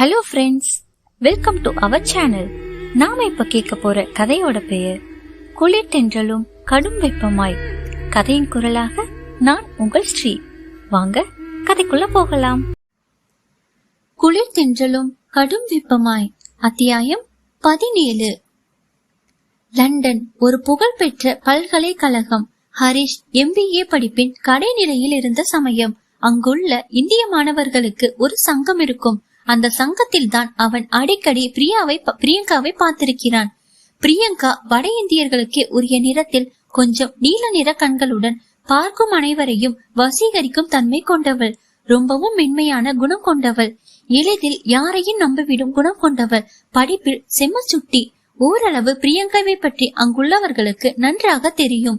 Hello friends welcome to our channel நாம இப்ப கேட்க போற கதையோட பெயர் குளிர் தென்றலும் கடும் வெப்பமாய். கதையின் குரலாக நான் உங்கள் ஸ்ரீ. வாங்க கதைக்குள்ள போகலாம். குளிர் தென்றலும் கடும் வெப்பமாய் அத்தியாயம் பதினேழு. லண்டன் ஒரு புகழ்பெற்ற பல்கலைக்கழகம். ஹரிஷ் எம்பிஏ படிப்பின் கடைநிலையில் இருந்த சமயம். அங்குள்ள இந்திய மாணவர்களுக்கு ஒரு சங்கம் இருக்கும். அந்த சங்கத்தில் தான் அவன் அடிக்கடி பிரியாவை பிரியங்காவை பார்த்திருக்கிறான். பிரியங்கா வட இந்தியர்களுக்கு உரிய நிறத்தில் கொஞ்சம் நீல நிற கண்களுடன் பார்க்கும் அனைவரையும் வசீகரிக்கும் தன்மை கொண்டவள். ரொம்பவும் மென்மையான குணம் கொண்டவள். எளிதில் யாரையும் நம்பிவிடும் குணம் கொண்டவள். படிப்பில் செம்ம சுட்டி. ஓரளவு பிரியங்காவை பற்றி அங்குள்ளவர்களுக்கு நன்றாக தெரியும்.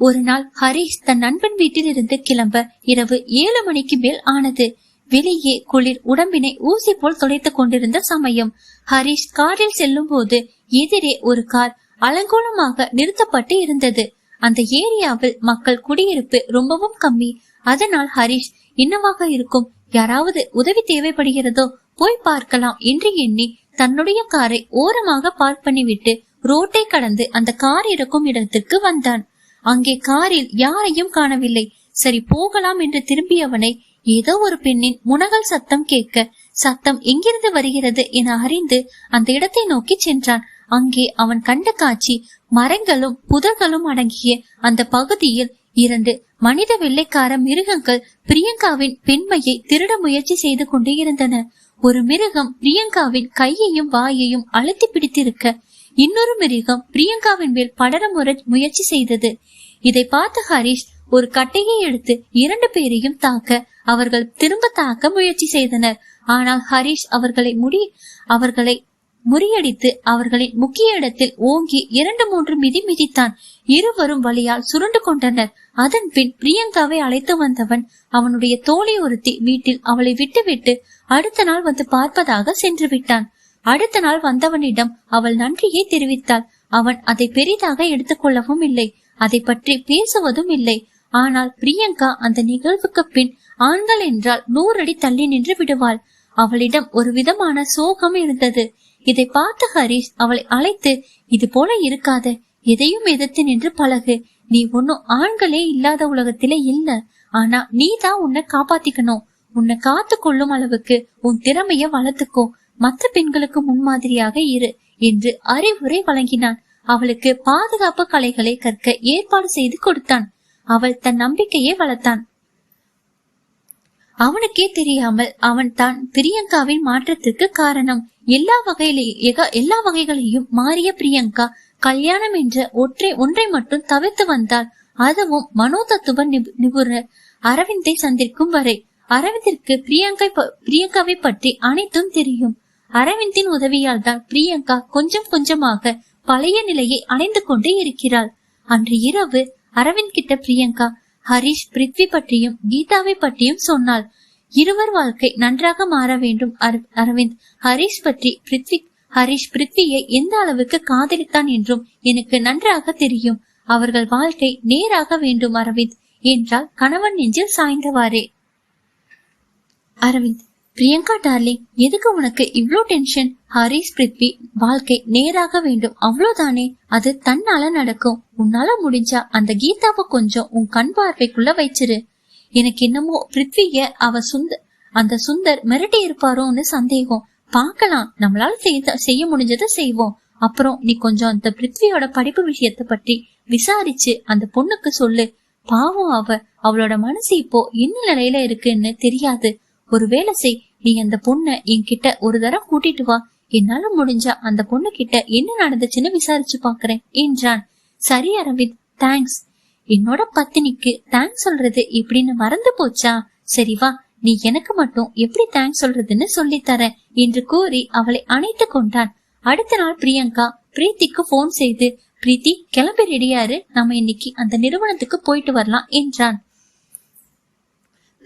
ஒரு நாள் ஹரிஷ் தன் நண்பன் வீட்டில் இருந்து கிளம்ப இரவு ஏழு மணிக்கு மேல் ஆனது. வெளியே குளிர் உடம்பினை ஊசி போல் துளைத்துக் கொண்டிருந்த சமயம் ஹரிஷ் காரில் செல்லும் போது எதிரே ஒரு கார் அலங்கோலமாக நிறுத்தப்பட்டு இருந்தது. அந்த ஏரியாவில் மக்கள் குடியிருப்பு ரொம்பவும் கம்மி. அதனால் ஹரிஷ் என்னவாக இருக்கும்? யாராவது உதவி தேவைப்படுகிறதோ போய் பார்க்கலாம் என்று எண்ணி தன்னுடைய காரை ஓரமாக பார்க் பண்ணிவிட்டு ரோட்டை கடந்து அந்த கார் இருக்கும் இடத்திற்கு வந்தான். அங்கே காரில் யாரையும் காணவில்லை. சரி போகலாம் என்று திரும்பியவனை ஏதோ ஒரு பெண்ணின் முனகல் சத்தம் கேட்க சத்தம் எங்கிருந்து வருகிறது என அறிந்து அந்த இடத்தை நோக்கி சென்றான். அங்கே அவன் கண்ட காட்சி மரங்களும் புதர்களும் அடங்கிய அந்த பகுதியில் இரண்டு மனித வெள்ளைக்கார மிருகங்கள் பிரியங்காவின் பெண்மையை திருட முயற்சி செய்து கொண்டிருந்தன ஒரு மிருகம் பிரியங்காவின் கையையும் வாயையும் அழுத்தி பிடித்திருக்க இன்னொரு மிருகம் பிரியங்காவின் மேல் படர முயற்சி செய்தது. இதை பார்த்த ஹரிஷ் ஒரு கட்டையை எடுத்து இரண்டு பேரையும் தாக்க அவர்கள் திரும்ப தாக்க முயற்சி செய்தனர். ஆனால் ஹரிஷ் அவர்களை முடி அவர்களை முறியடித்து அவர்களின் முக்கிய இடத்தில் ஓங்கி இரண்டு மூன்று மிதி மிதித்தான் இருவரும் வழியால் சுருண்டு கொண்டனர். அதன் பின் பிரியங்காவை அழைத்து வந்தவன் அவனுடைய தோழி ஒருத்தி வீட்டில் அவளை விட்டுவிட்டு அடுத்த நாள் வந்து பார்ப்பதாக சென்று விட்டான். அடுத்த நாள் வந்தவனிடம் அவள் நன்றியை தெரிவித்தாள். அவன் அதை பெரிதாக எடுத்துக்கொள்ளவும் இல்லை. அதை பற்றி பேசுவதும் இல்லை. ஆனால் பிரியங்கா அந்த நிகழ்வுக்கு பின் ஆண்கள் என்றால் நூறடி தள்ளி நின்று விடுவாள். அவளிடம் ஒரு விதமான சோகம் இருந்தது. இதை பார்த்த ஹரிஷ் அவளை அழைத்து இது போல இருக்காத. எதையும் எதிர்த்து நின்று பழகு. நீ ஒன்னும் ஆண்களே இல்லாத உலகத்திலே இல்ல. ஆனா நீ தான் உன்னை காப்பாத்திக்கணும். உன்னை காத்து கொள்ளும் அளவுக்கு உன் திறமைய வளர்த்துக்கோ. மற்ற பெண்களுக்கு முன்மாதிரியாக இரு என்று அறிவுரை வழங்கினான். அவளுக்கு பாதுகாப்பு கலைகளை கற்க ஏற்பாடு செய்து கொடுத்தான். அவள் தன் நம்பிக்கையை வளர்த்தான். அவனுக்கே தெரியாமல் அவன் தான் பிரியங்காவின் மாற்றத்திற்கு காரணம். எல்லா வகையிலேயும் எல்லா வகைகளையும் மாறிய பிரியங்கா கல்யாணம் என்ற ஒற்றை ஒன்றை மட்டும் தவிர்த்து வந்தாள் அதுவும் மனோதத்துவ நிபுணர் அரவிந்தை சந்திக்கும் வரை. அரவிந்திற்கு பிரியங்கை பிரியங்காவை பற்றி அனைத்தும் தெரியும். அரவிந்தின் உதவியால் தான் பிரியங்கா கொஞ்சம் கொஞ்சமாக பழைய நிலையை அடைந்து கொண்டே இருக்கிறாள். அன்று இரவு அரவிந்த் கிட்ட பிரியங்கா ஹரிஷ் பிருத்வி பற்றியும் கீதாவை பற்றியும் சொன்னாள். இருவர் வாழ்க்கை நன்றாக மாற வேண்டும். அரவிந்த் ஹரிஷ் பற்றி பிருத்வி ஹரிஷ் பிருத்வியை எந்த அளவுக்கு காதலித்தான் என்றும் எனக்கு நன்றாக தெரியும். அவர்கள் வாழ்க்கை நேராக வேண்டும் அரவிந்த் என்றால் கணவன் நெஞ்சில் சாய்ந்தவாறே. அரவிந்த் பிரியங்கா டார்லிங் எதுக்கு உனக்கு இவ்ளோ டென்ஷன் ஹரிஸ் பிரித்வி வாழ்க்கை நேராக வேண்டும். அவ்வளவுதானே? அது தன்னால நடக்கும். உன்னால முடிஞ்சா அந்த கீதாவை கொஞ்சம் உன் கண் பார்வைக்குள்ள வச்சிரு. எனக்கு என்னமோ பிரித்விய அவ சுந்தர் அந்த சுந்தர் மிரட்டி இருப்பாரோன்னு சந்தேகம். பார்க்கலாம். நம்மளால செய்ய செய்ய முடிஞ்சதை செய்வோம். அப்புறம் நீ கொஞ்சம் அந்த பிருத்வியோட படிப்பு விஷயத்த பற்றி விசாரிச்சு அந்த பொண்ணுக்கு சொல்லு. பாவம் அவ. அவளோட மனசு இப்போ என்ன நிலையில இருக்குன்னு தெரியாது. ஒரு வேலை செய். நீ அந்த பொண்ணை என்கிட்ட ஒரு தரம் கூட்டிட்டு வா. என்னால முடிஞ்சா அந்த பொண்ணு கிட்ட என்ன நடந்துச்சுன்னு விசாரிச்சு பாக்குறேன் என்றான். சரி அரவிந்த். தேங்க்ஸ் என்னோட பத்தினிக்கு தேங்க்ஸ் சொல்றது இப்படின்னு மறந்து போச்சா? சரி வா. நீ எனக்கு மட்டும் எப்படி தேங்க்ஸ் சொல்றதுன்னு சொல்லித்தர என்று கூறி அவளை அணைத்து கொண்டான். அடுத்த நாள் பிரியங்கா பிரீத்திக்கு போன் செய்து பிரீத்தி கிளம்பி ரெடியாரு நம்ம இன்னைக்கு அந்த நிறுவனத்துக்கு போயிட்டு வரலாம் என்றான்.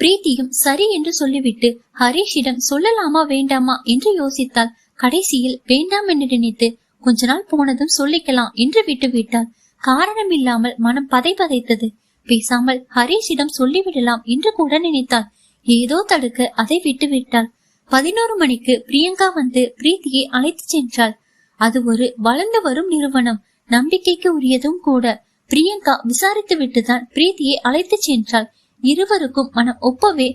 பிரீத்தியும் சரி என்று சொல்லிவிட்டு ஹரீஷிடம் சொல்லலாமா வேண்டாமா என்று யோசித்தாள். கடைசியில் வேண்டாம் என்று நினைத்து கொஞ்ச நாள் போனதும் சொல்லிக்கலாம் என்று விட்டு விட்டாள். காரணம் இல்லாமல் மனம் பதை பதைத்தது. பேசாமல் ஹரீஷிடம் சொல்லிவிடலாம் என்று கூட நினைத்தாள். ஏதோ தடுக்க அதை விட்டு விட்டாள். பதினோரு மணிக்கு பிரியங்கா வந்து பிரீத்தியை அழைத்து சென்றாள். அது ஒரு வளர்ந்து வரும் நிறுவனம். நம்பிக்கைக்கு உரியதும் கூட. பிரியங்கா விசாரித்து விட்டுதான் பிரீத்தியை அழைத்து சென்றாள். இருவருக்கும் மனம் ஒப்பவே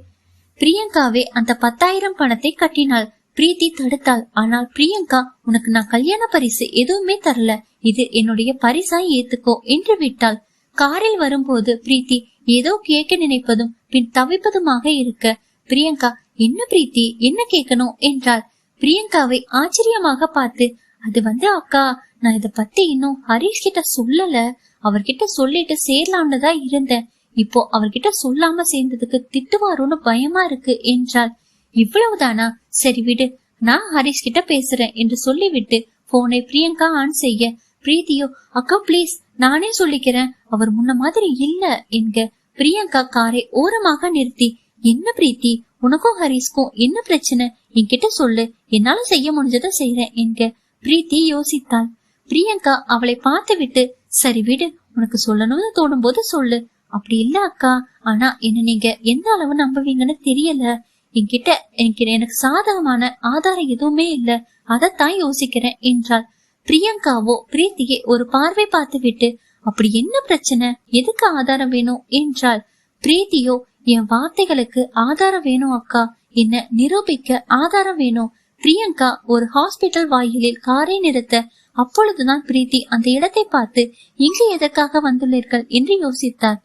பிரியங்காவே அந்த பத்தாயிரம் பணத்தை கட்டினாள். பிரீத்தி தடுத்தாள். ஆனால் பிரியங்கா உனக்கு நான் கல்யாண பரிசு எதுவுமே தரல. இது என்னுடைய பரிசாய் ஏத்துக்கோ என்று விட்டாள். காரில் வரும்போது பிரீத்தி ஏதோ கேட்க நினைப்பதும் பின் தவிப்பதுமாக இருக்க பிரியங்கா என்ன பிரீத்தி? என்ன கேட்கணும்? என்றாள். பிரியங்காவை ஆச்சரியமாக பார்த்து அது வந்து அக்கா நான் இத பத்தி இன்னும் ஹரிஷ் கிட்ட சொல்லல. அவர்கிட்ட சொல்லிட்டு சேரலாம்னு தான் இருந்தேன். இப்போ அவர்கிட்ட சொல்லாம சேர்ந்ததுக்கு திட்டுவாரோன்னு பயமா இருக்கு என்றாள். இவ்வளவுதானா? சரி விடு நான் ஹரிஷ் கிட்ட பேசுறேன் என்று சொல்லிவிட்டு போனை பிரியங்கா ஆன் செய்ய பிரீத்தியோ அக்கா ப்ளீஸ் நானே சொல்லிக்கிறேன். அவர் முன்ன மாதிரி இல்ல என்க பிரியங்கா காரை ஓரமாக நிறுத்தி என்ன பிரீத்தி? உனக்கும் ஹரிஷ்கும் என்ன பிரச்சனை? என்கிட்ட சொல்லு என்னால செய்ய முடிஞ்சதை செய்யறேன் என்க பிரீத்தி யோசித்தாள். பிரியங்கா அவளை பார்த்து விட்டு சரி விடு உனக்கு சொல்லணும்னு தோணும் போது சொல்லு. அப்படி இல்ல அக்கா. ஆனா என்ன நீங்க எந்த அளவு நம்புவீங்கன்னு தெரியல. என்கிட்ட என்கிட்ட எனக்கு சாதகமான ஆதாரம் எதுவுமே இல்ல. அதத்தான் யோசிக்கிறேன் என்றாள். பிரியங்காவோ பிரீத்தியை ஒரு பார்வை பார்த்து விட்டு அப்படி என்ன பிரச்சனை? எதுக்கு ஆதாரம் வேணும்? என்றாள். பிரீத்தியோ என் வார்த்தைகளுக்கு ஆதாரம் வேணும் அக்கா. என்ன நிரூபிக்க ஆதாரம் வேணும். பிரியங்கா ஒரு ஹாஸ்பிட்டல் வாயிலில் காரை நிறுத்த அப்பொழுதுதான் பிரீத்தி அந்த இடத்தை பார்த்து இங்கு எதற்காக வந்துள்ளீர்கள்? என்று யோசித்தார்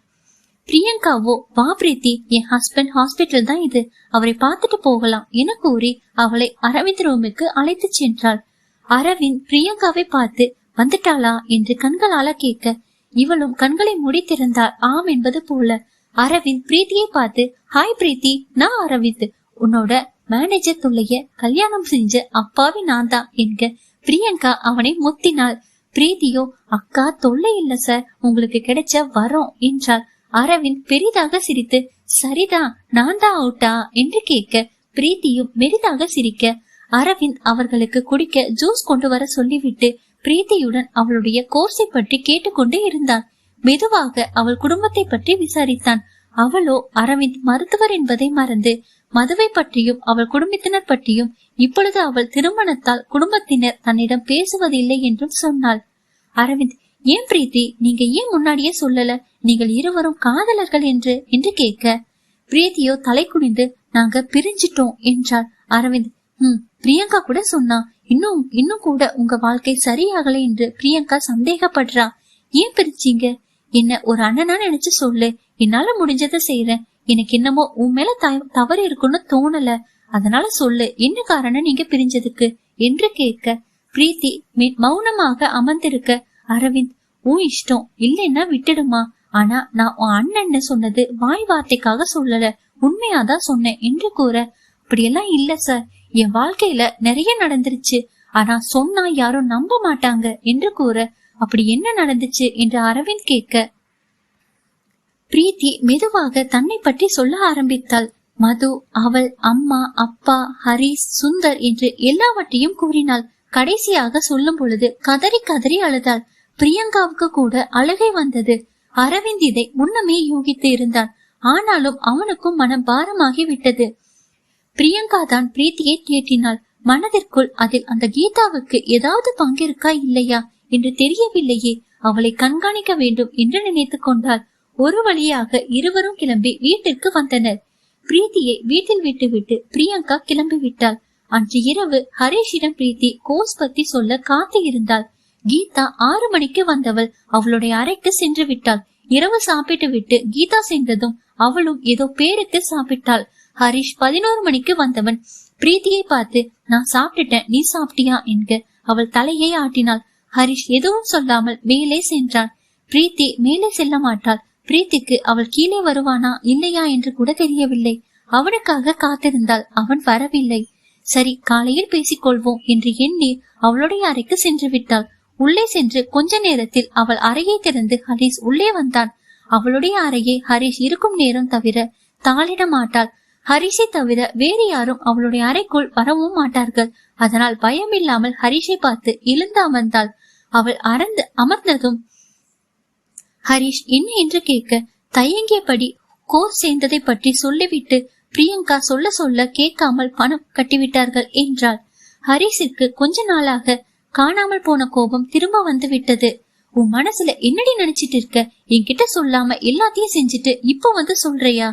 பிரியங்காவோ வா பிரீத்தி என் ஹஸ்பண்ட் ஹாஸ்பிட்டல் தான் இது. அவரை பார்த்துட்டு போகலாம் என கூறி அவளை அரவிந்த் ரூமுக்கு அழைத்து சென்றாள். அரவிந்த் பிரியங்காவை பார்த்து வந்துட்டாளா? என்று கண்களால கேட்க இவளும் கண்களை முடித்திருந்தாள் ஆம் என்பது போல. அரவிந்த் பிரீத்தியை பார்த்து ஹாய் பிரீத்தி நான் அரவிந்த். உன்னோட மேனேஜர் துள்ளைய கல்யாணம் செஞ்ச அப்பாவி நான் தான் என்க பிரியங்கா அவனை முத்தினாள். பிரீத்தியோ அக்கா தொல்லை இல்ல சார் உங்களுக்கு கிடைச்ச வரோம் என்றாள். அரவிந்த் பெரிதாக சிரித்து சரிதான் நான் தான் அவுட்டா? என்று கேட்க பிரீத்தியும் மெரிதாக சிரிக்க அரவிந்த் அவர்களுக்கு குடிக்க ஜூஸ் கொண்டு வர சொல்லிவிட்டு பிரீத்தியுடன் அவளுடைய கோர்ஸை பற்றி கேட்டுக்கொண்டே இருந்தான். மெதுவாக அவள் குடும்பத்தை பற்றி விசாரித்தான். அவளோ அரவிந்த் மருத்துவர் என்பதை மறந்து மதுவை பற்றியும் அவள் குடும்பத்தினர் பற்றியும் இப்பொழுது அவள் திருமணத்தால் குடும்பத்தினர் தன்னிடம் பேசுவதில்லை என்றும் சொன்னாள். அரவிந்த் ஏன் பிரீத்தி நீங்க ஏன் முன்னாடியே சொல்லல? நீங்கள் இருவரும் காதலர்கள் என்று என்று கேட்க. பிரீத்தியோ தலை குனிந்து நாங்க பிரிஞ்சிட்டோம் என்றார் அரவிந்த் ஹம் பிரியங்கா கூட சொன்னா இன்னும் இன்னும் கூட உங்க வாழ்க்கை சரியாகல என்று பிரியங்கா சந்தேகப்படுறா. ஏன் பிரிச்சீங்க? என்ன ஒரு அண்ணனா நினைச்சு சொல்லு. என்னால முடிஞ்சதை செய்யறேன் எனக்கு என்னமோ உன் மேல தவறு இருக்குன்னு தோணல. அதனால சொல்லு என்ன காரணம் நீங்க பிரிஞ்சதுக்கு? என்று கேட்க. பிரீத்தி மௌனமாக அமர்ந்திருக்க அரவிந்த் உன் இஷ்டம். இல்லைன்னா விட்டுடுமா ஆனா நான் உன் அண்ணன் சொன்னது வாய் வார்த்தைக்காக சொல்லல. உண்மையாதான் சொன்னேன். என்று கூற அப்படியெல்லாம் இல்ல சார். என் வாழ்க்கையில நிறைய நடந்துருச்சு. ஆனா சொன்னா யாரும் நம்ப மாட்டாங்க. என்று கூற அப்படி என்ன நடந்துச்சு? என்று அரவிந்த் கேட்க பிரீத்தி மெதுவாக தன்னை பற்றி சொல்ல ஆரம்பித்தாள். மது அவள் அம்மா அப்பா ஹரிஸ் சுந்தர் என்று எல்லாவற்றையும் கூறினாள். கடைசியாக சொல்லும் பொழுது கதறி கதறி அழுதாள். பிரியங்காவுக்கு கூட அழுகை வந்தது. அரவிந்த் இதை முன்னமே யூகித்து இருந்தான். ஆனாலும் அவனுக்கும் மனம் பாரமாகி விட்டது. பிரியங்கா தான் பிரீத்தியை தேற்றினாள். மனதிற்குள் அதில் அந்த கீதாவுக்கு ஏதாவது பங்கிருக்கா இல்லையா என்று தெரியவில்லையே. அவளை கண்காணிக்க வேண்டும் என்று நினைத்துக் கொண்டாள். ஒரு வழியாக இருவரும் கிளம்பி வீட்டிற்கு வந்தனர். பிரீத்தியை வீட்டில் விட்டுவிட்டு பிரியங்கா கிளம்பி விட்டாள் அன்று இரவு ஹரேஷிடம் பிரீத்தி கோஸ் பத்தி சொல்ல காத்து இருந்தாள். கீதா ஆறு மணிக்கு வந்தவள். அவளுடைய அறைக்கு சென்று விட்டாள். இரவு சாப்பிட்டு விட்டு கீதா சென்றதும் அவளும் ஏதோ பேருக்கு சாப்பிட்டாள். ஹரிஷ் பதினோரு மணிக்கு வந்தவன். பிரீத்தியை பார்த்து நான் சாப்பிட்டுட்டேன். நீ சாப்பிட்டியா? என்க. அவள் தலையை ஆட்டினாள். ஹரிஷ் எதுவும் சொல்லாமல் மேலே சென்றான். பிரீத்தி மேலே செல்ல மாட்டாள். பிரீத்திக்கு அவள் கீழே வருவானா இல்லையா என்று கூட தெரியவில்லை. அவனுக்காக காத்திருந்தாள். அவன் வரவில்லை. சரி காலையில் பேசிக்கொள்வோம் என்று எண்ணி அவளுடைய அறைக்கு சென்று விட்டாள். உள்ளே சென்று கொஞ்ச நேரத்தில் அவள் அறையை திறந்து ஹரிஷ் உள்ளே வந்தான். அவளுடைய அறையை ஹரிஷ் இருக்கும் நேரம் தவிர தாளிட மாட்டாள் ஹரிஷை தவிர வேறு யாரும் அவளுடைய அறைக்குள் வரவும் மாட்டார்கள். அதனால் பயம் இல்லாமல் ஹரிஷை பார்த்து எழுந்து அமர்ந்தாள். அவள் அறந்து அமர்ந்ததும் ஹரிஷ் என்ன என்று கேட்க தயங்கியபடி கோர் சேர்ந்ததை பற்றி சொல்லிவிட்டு பிரியங்கா சொல்ல சொல்ல கேட்காமல் பணம் கட்டிவிட்டார்கள் என்றாள். ஹரிஷிற்கு கொஞ்ச நாளாக காணாமல் போன கோபம் திரும்ப வந்து விட்டது. உன் மனசுல என்னடி நினைச்சிட்டு இருக்க? என்கிட்ட சொல்லாம எல்லாத்தையும் செஞ்சுட்டு இப்போ வந்து சொல்றியா?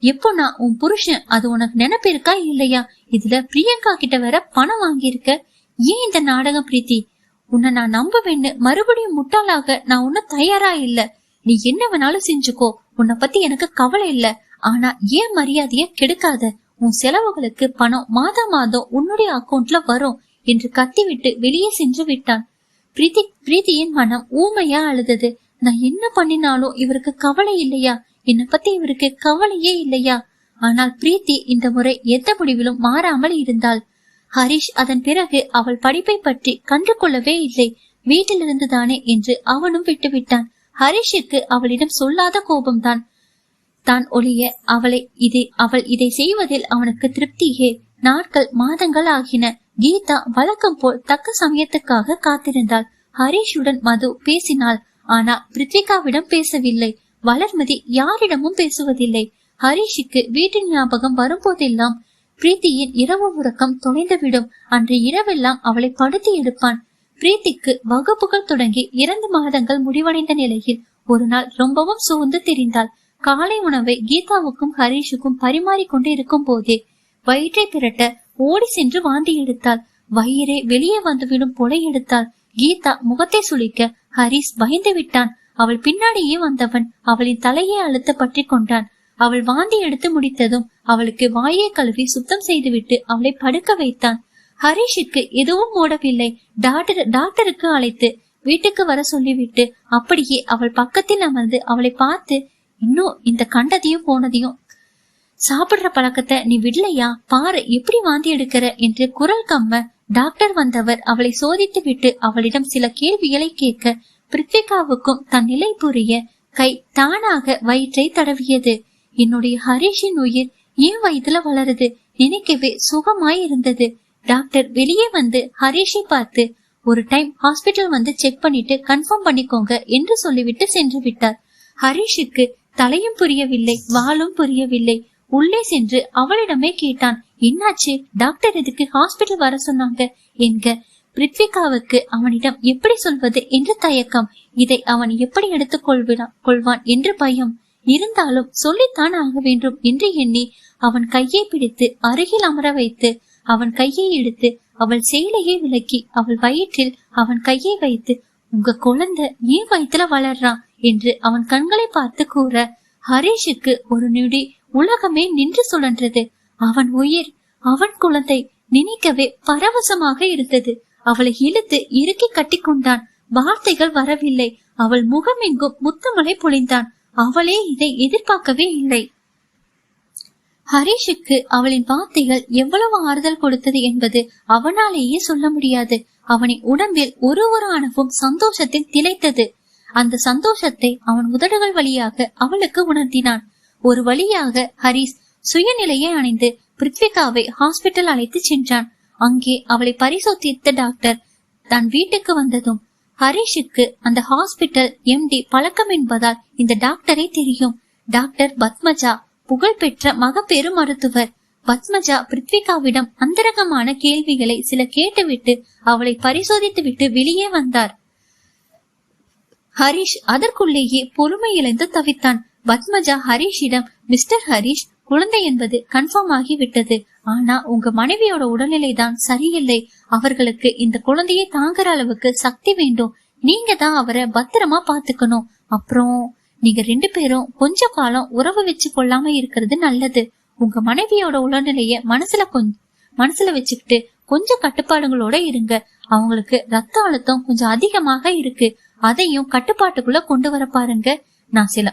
எப்போ நான் உன் புருஷன் அது உனக்கு நினைப்பு இருக்கா இல்லையா? இதுல பிரியங்கா கிட்ட வேற பணம் வாங்கியிருக்க. ஏன் இந்த நாடகம் பிரீத்தி? உன்னை நான் நம்புவேன்னு மறுபடியும் முட்டாளாக நான் ஒன்னும் தயாரா இல்ல. நீ என்ன வேணாலும் செஞ்சுக்கோ. உன்னை பத்தி எனக்கு கவலை இல்ல. ஆனா ஏன் மரியாதைய கெடுக்காத? உன் செலவுகளுக்கு பணம் மாதம் மாதம் உன்னுடைய அக்கவுண்ட்ல வரும். என்று கத்திவிட்டு வெளியே சென்று விட்டான். பிரீத்தி பிரீத்தியின் மனம் ஊமையா அழுதது. நான் என்ன பண்ணினாலும் இவருக்கு கவலை இல்லையா? என்னை பத்தி இவருக்கு கவலையே இல்லையா? ஆனால் பிரீத்தி இந்த முறை எந்த முடிவிலும் மாறாமல் இருந்தாள். ஹரிஷ் அதன் பிறகு அவள் படிப்பை பற்றி கண்டு கொள்ளவே இல்லை. வீட்டிலிருந்து தானே என்று அவனும் விட்டுவிட்டான். ஹரிஷுக்கு அவளிடம் சொல்லாத கோபம்தான். தான் ஒளிய அவளை இதை அவள் இதை செய்வதில் அவனுக்கு திருப்தியே. நாட்கள் மாதங்கள் ஆகின. கீதா வழக்கம் போல் தக்க சமயத்துக்காக காத்திருந்தாள். ஹரிஷுடன் மது பேசினாள். ஆனா பிரித்விகாவிடம் பேசவில்லை. வளர்மதி யாரிடமும் பேசுவதில்லை. ஹரிஷுக்கு வீட்டின் ஞாபகம் வரும்போதெல்லாம் பிரீத்தியின் இரவு உறக்கம் தொலைந்துவிடும். அன்று இரவெல்லாம் அவளை படுத்தி எடுப்பான். பிரீத்திக்கு வகுப்புகள் தொடங்கி இரண்டு மாதங்கள் முடிவடைந்த நிலையில் ஒரு நாள் ரொம்பவும் சோர்ந்து தெரிந்தாள். காலை உணவை கீதாவுக்கும் ஹரீஷுக்கும் பரிமாறிக்கொண்டு இருக்கும் போதே வயிற்றை பிரட்ட ஓடி சென்று வாந்தி எடுத்தாள். வயிறே வெளியே வந்துவிடும் போல எடுத்தாள். கீதா முகத்தை சுளிக்க ஹரிஸ் பயந்து விட்டான். அவள் பின்னாடியே வந்தவன் அவளின் தலையை அழுத்த பற்றி கொண்டான். அவள் வாந்தி எடுத்து முடித்ததும் அவளுக்கு வாயை கழுவி சுத்தம் செய்துவிட்டு அவளை படுக்க வைத்தான். ஹரிஷுக்கு எதுவும் ஓடவில்லை. டாக்டர் டாக்டருக்கு அழைத்து வீட்டுக்கு வர சொல்லிவிட்டு அப்படியே அவள் பக்கத்தில் அமர்ந்து அவளை பார்த்து இன்னும் இந்த கண்டதையும் போனதையும் சாப்பிடுற பழக்கத்தை நீ விடலையா? பாரு எப்படி வாந்தி எடுக்கிற? என்று குரல் கம்ம டாக்டர் வந்தவர் அவளை சோதித்து விட்டு அவளிடம் சில கேள்விகளை கேட்க பிரித்திகாவுக்கும் தன் நிலை புரிய கை தானாக வயிற்றை தடவியது. என்னுடைய ஹரிஷின் உயிர் ஏன் வயதுல வளருது? நினைக்கவே சுகமாய் இருந்தது டாக்டர் வெளியே வந்து ஹரிஷை பார்த்து ஒரு டைம் ஹாஸ்பிட்டல் வந்து செக் பண்ணிட்டு கன்ஃபார்ம் பண்ணிக்கோங்க என்று சொல்லிவிட்டு சென்று விட்டார். ஹரிஷுக்கு தலையும் புரியவில்லை வாளும் புரியவில்லை. உள்ளே சென்று அவளிடமே கேட்டான். என்னாச்சு? டாக்டர் எதுக்கு ஹாஸ்பிட்டல் வர சொன்னாங்க? என்க. பிரித்விகாவுக்கு அவனிடம் எப்படி சொல்வது? என்று தயக்கம். இதை அவன் எப்படி எடுத்துக் கொள்வான் என்று பயம். இருந்தாலும் சொல்லித்தான் ஆக வேண்டும் என்று எண்ணி அவன் கையை பிடித்து அருகில் அமர வைத்து அவன் கையை எடுத்து அவள் சேலையை விலக்கி அவள் வயிற்றில் அவன் கையை வைத்து உங்க குழந்தை ஏன் வயிற்றுல வளர்றான் என்று அவன் கண்களை பார்த்து கூற ஹரீஷுக்கு ஒரு நொடி உலகமே நின்று சுழன்றது. அவன் உயிர் அவன் குழந்தை நினைக்கவே பரவசமாக இருந்தது. அவளை இழுத்து இறுக்கி கட்டி கொண்டான். வார்த்தைகள் வரவில்லை. அவள் முகம் எங்கும் பொழிந்தான். அவளே இதை எதிர்பார்க்கவே இல்லை. ஹரிஷுக்கு அவளின் வார்த்தைகள் எவ்வளவு ஆறுதல் கொடுத்தது என்பது அவனாலேயே சொல்ல முடியாது. அவனின் உடம்பில் ஒரு ஒரு அணுவும் சந்தோஷத்தில் திளைத்தது. அந்த சந்தோஷத்தை அவன் உதடுகள் வழியாக அவளுக்கு உணர்த்தினான். ஒரு வழியாக ஹரிஸ் சுயநிலையை அணிந்து பிருத்விகாவை ஹாஸ்பிட்டல் அழைத்து சென்றான். அங்கே அவளை பரிசோதித்த டாக்டர் தன் வீட்டுக்கு வந்ததும் ஹரிஷுக்கு அந்த ஹாஸ்பிட்டல் எம்டி பழக்கம் என்பதால் இந்த டாக்டரை தெரியும். டாக்டர் பத்மஜா புகழ்பெற்ற மகப்பேறு மருத்துவர். பத்மஜா பிருத்விகாவிடம் அந்தரகமான கேள்விகளை சில கேட்டுவிட்டு அவளை பரிசோதித்து விட்டு வெளியே வந்தார். ஹரிஷ் அதற்குள்ளேயே பொறுமை இழந்து தவித்தான். பத்மஜா ஹரீஷிடம் மிஸ்டர் ஹரிஷ் குழந்தை என்பது கன்ஃபார்ம் ஆகிவிட்டது. ஆனா உங்க மனைவியோட உடல்நிலை தான் சரியில்லை. அவர்களுக்கு இந்த குழந்தையை தாங்குற அளவுக்கு சக்தி வேண்டும். நீங்க தான் அவரை பத்திரமா பாத்துக்கணும் அப்புறம் நீங்க ரெண்டு பேரும் கொஞ்ச காலம் உறவு வச்சு கொள்ளாம இருக்கிறது நல்லது. உங்க மனைவியோட உடல்நிலைய மனசுல கொஞ்சம் மனசுல வச்சுக்கிட்டு கொஞ்சம் கட்டுப்பாடுகளோட இருங்க. அவங்களுக்கு ரத்த அழுத்தம் கொஞ்சம் அதிகமாக இருக்கு. அதையும் கட்டுப்பாட்டுக்குள்ள கொண்டு வர பாருங்க. நான் சில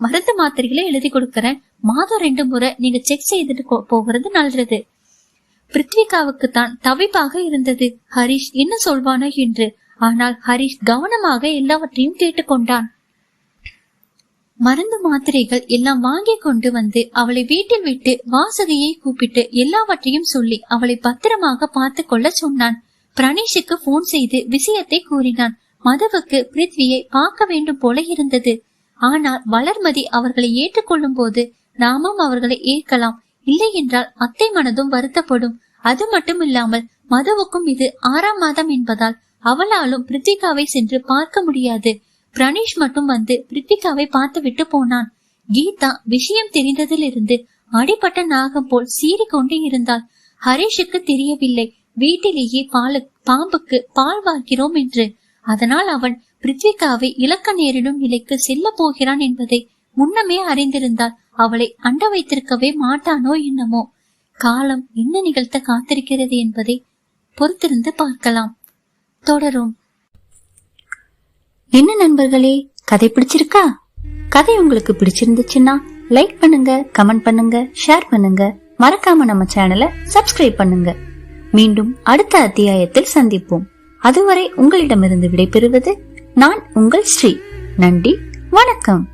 மருந்து மாத்திரைகளை எழுதி கொடுக்கறேன். மாதம் ரெண்டு முறை நீங்க செக் செய்துட்டு போகிறது நல்லது. பிருத்விகாவுக்கு தான் தவிப்பாக இருந்தது. ஹரிஷ் என்ன சொல்வானோ என்று. ஆனால் ஹரிஷ் கவனமாக எல்லாவற்றையும் கேட்டுக்கொண்டான். மருந்து மாத்திரைகள் எல்லாம் வாங்கி கொண்டு வந்து அவளை வீட்டில் விட்டு வாசகையை கூப்பிட்டு எல்லாவற்றையும் சொல்லி அவளை பத்திரமாக பார்த்து கொள்ள சொன்னான். பிரணேஷுக்கு போன் செய்து விஷயத்தை கூறினான். மதுவுக்கு பிருத்வியை பார்க்க வேண்டும் போல இருந்தது. ஆனால் வளர்மதி அவர்களை ஏற்றுக்கொள்ளும் போது நாமும் அவர்களை ஏற்கலாம். இல்லை என்றால் அத்தை மனதும் வருத்தப்படும். அது மட்டும் இல்லாமல் மதுவுக்கும் இது ஆறாம் மாதம் என்பதால் அவளாலும் பிரித்திகாவை சென்று பார்க்க முடியாது. பிரணீஷ் மட்டும் வந்து பிரித்திகாவை பார்த்து விட்டு போனான். கீதா விஷயம் தெரிந்ததிலிருந்து அடிபட்ட நாகம் போல் சீறிக்கொண்டே இருந்தாள். ஹரிஷுக்கு தெரியவில்லை. வீட்டிலேயே பாலு பாம்புக்கு பால் வார்க்கிறோம் என்று. அதனால் அவன் பிரித்விகாவை இழக்க நேரிடும் நிலைக்கு செல்ல போகிறான் என்பதை முன்னமே அறிந்திருந்தால் அவளை அண்ட வைத்திருக்கவே மாட்டானோ என்னமோ. காலம் என்ன நிகழ்த்த காத்திருக்கிறது என்பதை பொறுத்திருந்து பார்க்கலாம். தொடரும். என்ன நண்பர்களே கதை பிடிச்சிருக்கா? கதை உங்களுக்கு பிடிச்சிருந்துச்சுன்னா லைக் பண்ணுங்க கமெண்ட் பண்ணுங்க ஷேர் பண்ணுங்க. மறக்காம நம்ம சேனலை சப்ஸ்கிரைப் பண்ணுங்க. மீண்டும் அடுத்த அத்தியாயத்தில் சந்திப்போம். அதுவரை உங்களிடமிருந்து விடைபெறுவது நான் உங்கள் ஸ்ரீ நன்றி வணக்கம்.